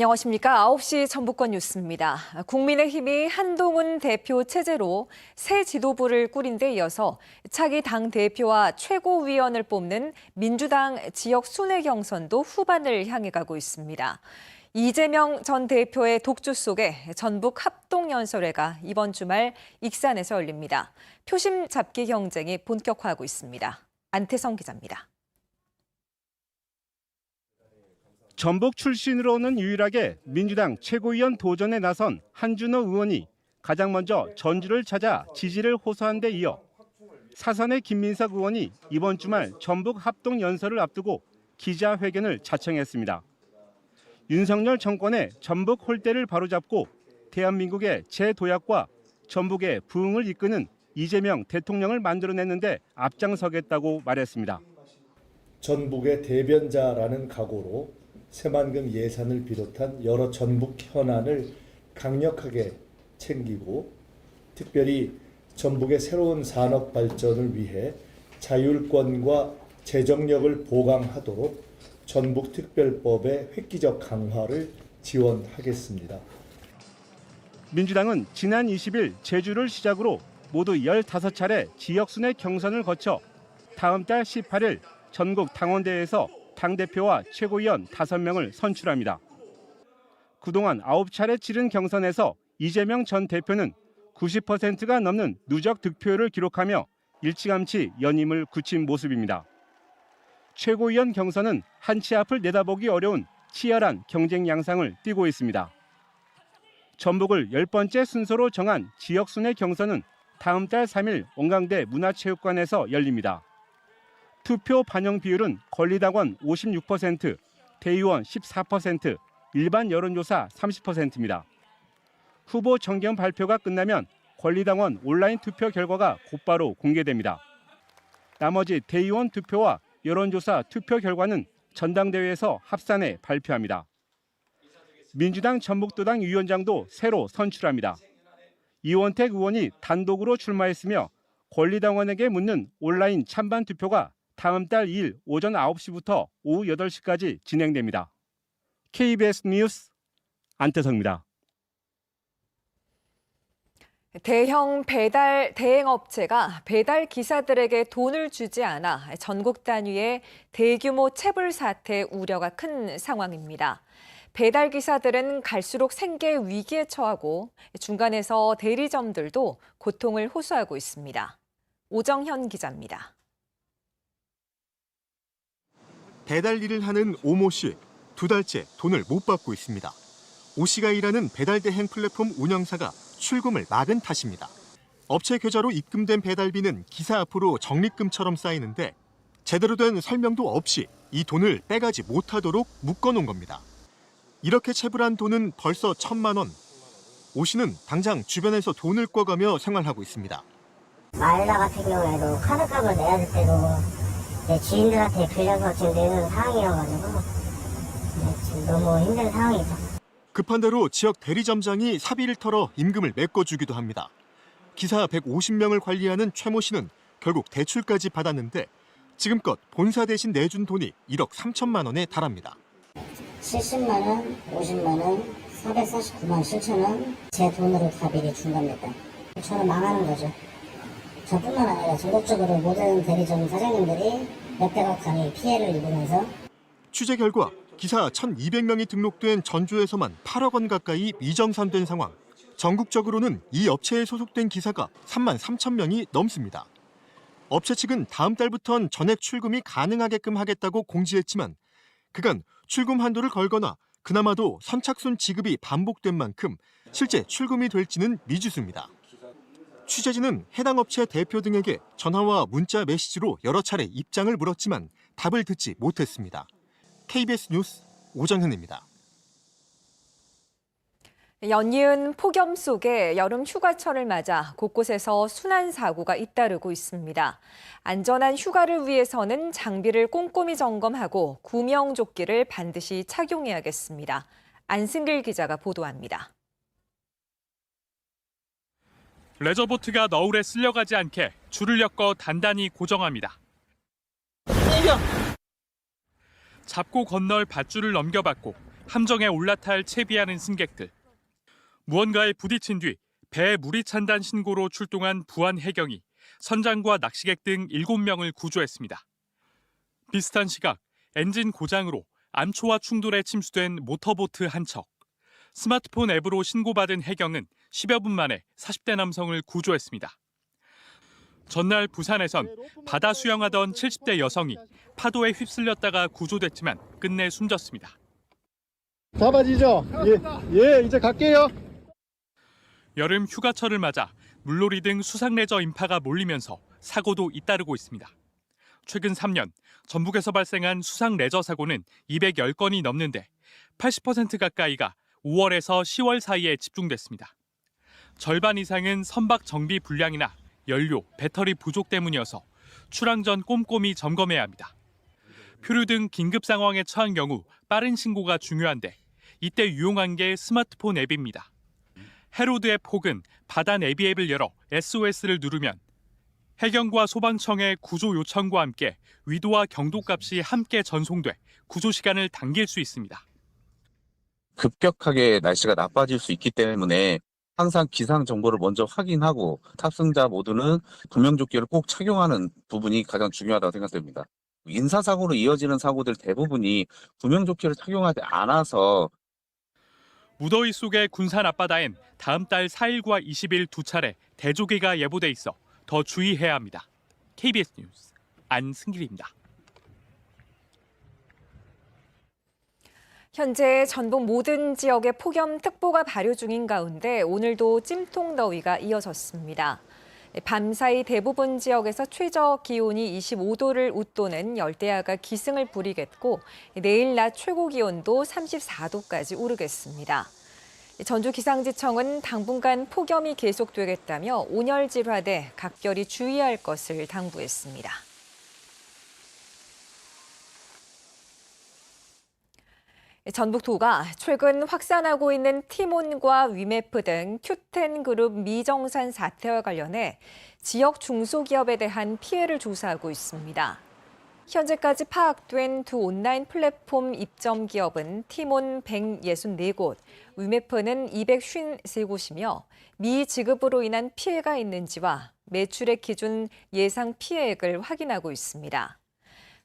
안녕하십니까. 9시 전북권 뉴스입니다. 국민의힘이 한동훈 대표 체제로 새 지도부를 꾸린 데 이어서 차기 당 대표와 최고위원을 뽑는 민주당 지역 순회 경선도 후반을 향해 가고 있습니다. 이재명 전 대표의 독주 속에 전북 합동연설회가 이번 주말 익산에서 열립니다. 표심 잡기 경쟁이 본격화하고 있습니다. 안태성 기자입니다. 전북 출신으로는 유일하게 민주당 최고위원 도전에 나선 한준호 의원이 가장 먼저 전주를 찾아 지지를 호소한 데 이어 사선의 김민석 의원이 이번 주말 전북 합동 연설을 앞두고 기자회견을 자청했습니다. 윤석열 정권의 전북 홀대를 바로잡고 대한민국의 재도약과 전북의 부흥을 이끄는 이재명 대통령을 만들어냈는데 앞장서겠다고 말했습니다. 전북의 대변자라는 각오로 새만금 예산을 비롯한 여러 전북 현안을 강력하게 챙기고 특별히 전북의 새로운 산업 발전을 위해 자율권과 재정력을 보강하도록 전북특별법의 획기적 강화를 지원하겠습니다. 민주당은 지난 20일 제주를 시작으로 모두 15차례 지역순회 경선을 거쳐 다음 달 18일 전국 당원대회에서 당대표와 최고위원 5명을 선출합니다. 그동안 9차례 치른 경선에서 이재명 전 대표는 90%가 넘는 누적 득표율을 기록하며 일찌감치 연임을 굳힌 모습입니다. 최고위원 경선은 한치 앞을 내다보기 어려운 치열한 경쟁 양상을 띠고 있습니다. 전북을 열 번째 순서로 정한 지역순회 경선은 다음 달 3일 원광대 문화체육관에서 열립니다. 투표 반영 비율은 권리당원 56%, 대의원 14%, 일반 여론조사 30%입니다. 후보 정견 발표가 끝나면 권리당원 온라인 투표 결과가 곧바로 공개됩니다. 나머지 대의원 투표와 여론조사 투표 결과는 전당대회에서 합산해 발표합니다. 민주당 전북도당 위원장도 새로 선출합니다. 이원택 의원이 단독으로 출마했으며 권리당원에게 묻는 온라인 찬반 투표가 다음 달 2일 오전 9시부터 오후 8시까지 진행됩니다. KBS 뉴스 안태성입니다. 대형 배달 대행업체가 배달 기사들에게 돈을 주지 않아 전국 단위의 대규모 체불 사태 우려가 큰 상황입니다. 배달 기사들은 갈수록 생계 위기에 처하고 중간에서 대리점들도 고통을 호소하고 있습니다. 오정현 기자입니다. 배달 일을 하는 오모 씨, 두 달째 돈을 못 받고 있습니다. 오 씨가 일하는 배달 대행 플랫폼 운영사가 출금을 막은 탓입니다. 업체 계좌로 입금된 배달비는 기사 앞으로 적립금처럼 쌓이는데 제대로 된 설명도 없이 이 돈을 빼가지 못하도록 묶어놓은 겁니다. 이렇게 체불한 돈은 벌써 천만 원. 오 씨는 당장 주변에서 돈을 꿔가며 생활하고 있습니다. 마닐라 같은 경우에도 카드값을 내야 될 때도 내 지인들한테 빌려서 지금 내는 상황이어가지고 네, 지금 너무 힘든 상황이죠. 급한 대로 지역 대리점장이 사비를 털어 임금을 메꿔주기도 합니다. 기사 150명을 관리하는 최모 씨는 결국 대출까지 받았는데 지금껏 본사 대신 내준 돈이 1억 3천만 원에 달합니다. 70만 원, 50만 원, 449만 7천 원 제 돈으로 다 미리 준 겁니다. 저는 망하는 거죠. 저뿐만 아니라 전국적으로 모든 대리점 사장님들이 단위 피해를 입으면서 취재 결과 기사 1,200명이 등록된 전주에서만 8억 원 가까이 미정산된 상황. 전국적으로는 이 업체에 소속된 기사가 3만 3천 명이 넘습니다. 업체 측은 다음 달부턴 전액 출금이 가능하게끔 하겠다고 공지했지만 그간 출금 한도를 걸거나 그나마도 선착순 지급이 반복된 만큼 실제 출금이 될지는 미지수입니다. 취재진은 해당 업체 대표 등에게 전화와 문자 메시지로 여러 차례 입장을 물었지만 답을 듣지 못했습니다. KBS 뉴스 오정현입니다. 연이은 폭염 속에 여름 휴가철을 맞아 곳곳에서 순환 사고가 잇따르고 있습니다. 안전한 휴가를 위해서는 장비를 꼼꼼히 점검하고 구명조끼를 반드시 착용해야겠습니다. 안승길 기자가 보도합니다. 레저보트가 너울에 쓸려가지 않게 줄을 엮어 단단히 고정합니다. 잡고 건널 밧줄을 넘겨받고 함정에 올라탈 채비하는 승객들. 무언가에 부딪힌 뒤 배에 물이 찬다는 신고로 출동한 부안 해경이 선장과 낚시객 등 7명을 구조했습니다. 비슷한 시각 엔진 고장으로 암초와 충돌에 침수된 모터보트 한 척. 스마트폰 앱으로 신고받은 해경은 10여 분 만에 40대 남성을 구조했습니다. 전날 부산에선 바다 수영하던 70대 여성이 파도에 휩쓸렸다가 구조됐지만 끝내 숨졌습니다. 잡아지죠? 예, 예, 이제 갈게요. 여름 휴가철을 맞아 물놀이 등 수상 레저 인파가 몰리면서 사고도 잇따르고 있습니다. 최근 3년 전북에서 발생한 수상 레저 사고는 210건이 넘는데 80% 가까이가 5월에서 10월 사이에 집중됐습니다. 절반 이상은 선박 정비 불량이나 연료, 배터리 부족 때문이어서 출항 전 꼼꼼히 점검해야 합니다. 표류 등 긴급 상황에 처한 경우 빠른 신고가 중요한데 이때 유용한 게 스마트폰 앱입니다. 헤로드 앱 혹은 바다 내비 앱을 열어 SOS를 누르면 해경과 소방청의 구조 요청과 함께 위도와 경도 값이 함께 전송돼 구조 시간을 당길 수 있습니다. 급격하게 날씨가 나빠질 수 있기 때문에 항상 기상 정보를 먼저 확인하고 탑승자 모두는 구명조끼를 꼭 착용하는 부분이 가장 중요하다고 생각됩니다. 인사사고로 이어지는 사고들 대부분이 구명조끼를 착용하지 않아서 무더위 속의 군산 앞바다엔 다음 달 4일과 20일 두 차례 대조개가 예보돼 있어 더 주의해야 합니다. KBS 뉴스 안승길입니다. 현재 전북 모든 지역에 폭염특보가 발효 중인 가운데 오늘도 찜통 더위가 이어졌습니다. 밤사이 대부분 지역에서 최저 기온이 25도를 웃도는 열대야가 기승을 부리겠고 내일 낮 최고 기온도 34도까지 오르겠습니다. 전주기상지청은 당분간 폭염이 계속되겠다며 온열질화돼 각별히 주의할 것을 당부했습니다. 전북도가 최근 확산하고 있는 티몬과 위메프 등 큐텐 그룹 미정산 사태와 관련해 지역 중소기업에 대한 피해를 조사하고 있습니다. 현재까지 파악된 두 온라인 플랫폼 입점 기업은 티몬 164곳, 위메프는 253곳이며 미지급으로 인한 피해가 있는지와 매출액 기준 예상 피해액을 확인하고 있습니다.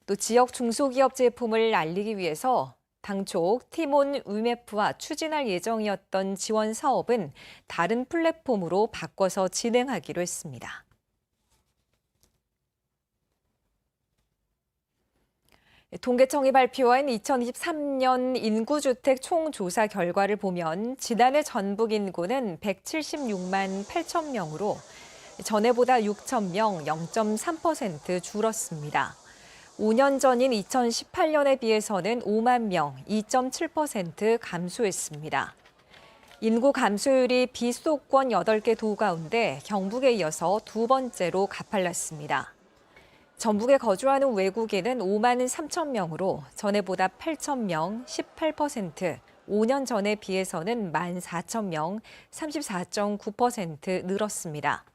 또 지역 중소기업 제품을 알리기 위해서 당초 티몬 위메프와 추진할 예정이었던 지원 사업은 다른 플랫폼으로 바꿔서 진행하기로 했습니다. 통계청이 발표한 2023년 인구주택 총조사 결과를 보면 지난해 전북 인구는 176만 8천 명으로 전해보다 6천 명, 0.3% 줄었습니다. 5년 전인 2018년에 비해서는 5만 명, 2.7% 감소했습니다. 인구 감소율이 비수도권 8개 도 가운데 경북에 이어서 두 번째로 가팔랐습니다. 전북에 거주하는 외국인은 5만 3천 명으로 전에보다 8천 명, 18%, 5년 전에 비해서는 1만 4천 명, 34.9% 늘었습니다.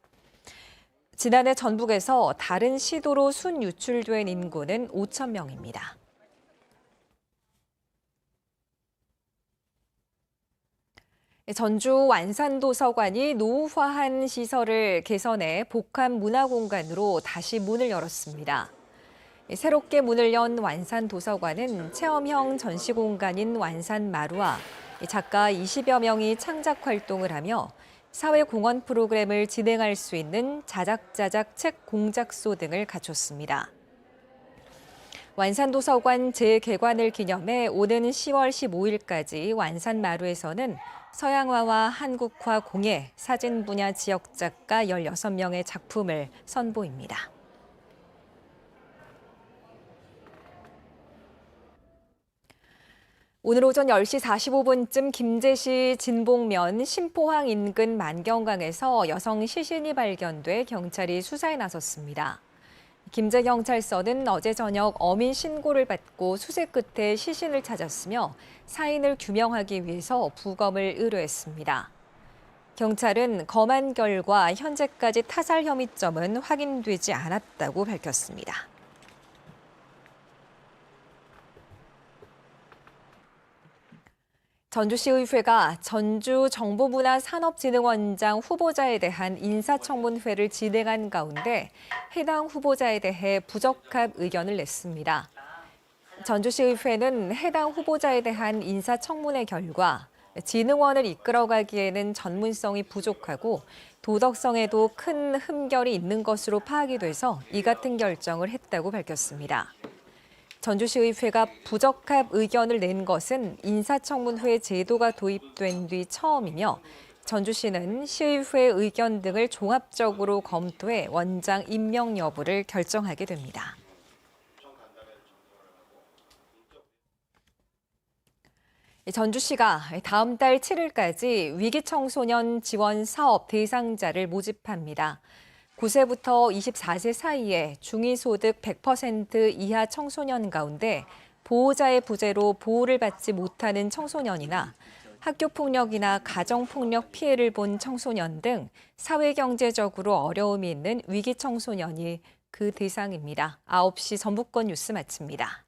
지난해 전북에서 다른 시도로 순유출된 인구는 5천 명입니다. 전주 완산도서관이 노후화한 시설을 개선해 복합 문화공간으로 다시 문을 열었습니다. 새롭게 문을 연 완산도서관은 체험형 전시공간인 완산마루와 작가 20여 명이 창작 활동을 하며 사회공헌 프로그램을 진행할 수 있는 자작자작 책 공작소 등을 갖췄습니다. 완산도서관 재개관을 기념해 오는 10월 15일까지 완산마루에서는 서양화와 한국화 공예, 사진 분야 지역 작가 16명의 작품을 선보입니다. 오늘 오전 10시 45분쯤 김제시 진봉면 신포항 인근 만경강에서 여성 시신이 발견돼 경찰이 수사에 나섰습니다. 김제 경찰서는 어제 저녁 어민 신고를 받고 수색 끝에 시신을 찾았으며 사인을 규명하기 위해서 부검을 의뢰했습니다. 경찰은 검안 결과 현재까지 타살 혐의점은 확인되지 않았다고 밝혔습니다. 전주시의회가 전주 정보문화산업진흥원장 후보자에 대한 인사청문회를 진행한 가운데 해당 후보자에 대해 부적합 의견을 냈습니다. 전주시의회는 해당 후보자에 대한 인사청문회 결과 진흥원을 이끌어가기에는 전문성이 부족하고 도덕성에도 큰 흠결이 있는 것으로 파악이 돼서 이 같은 결정을 했다고 밝혔습니다. 전주시의회가 부적합 의견을 낸 것은 인사청문회 제도가 도입된 뒤 처음이며 전주시는 시의회 의견 등을 종합적으로 검토해 원장 임명 여부를 결정하게 됩니다. 전주시가 다음 달 7일까지 위기청소년 지원 사업 대상자를 모집합니다. 9세부터 24세 사이에 중위소득 100% 이하 청소년 가운데 보호자의 부재로 보호를 받지 못하는 청소년이나 학교폭력이나 가정폭력 피해를 본 청소년 등 사회경제적으로 어려움이 있는 위기 청소년이 그 대상입니다. 9시 전북권 뉴스 마칩니다.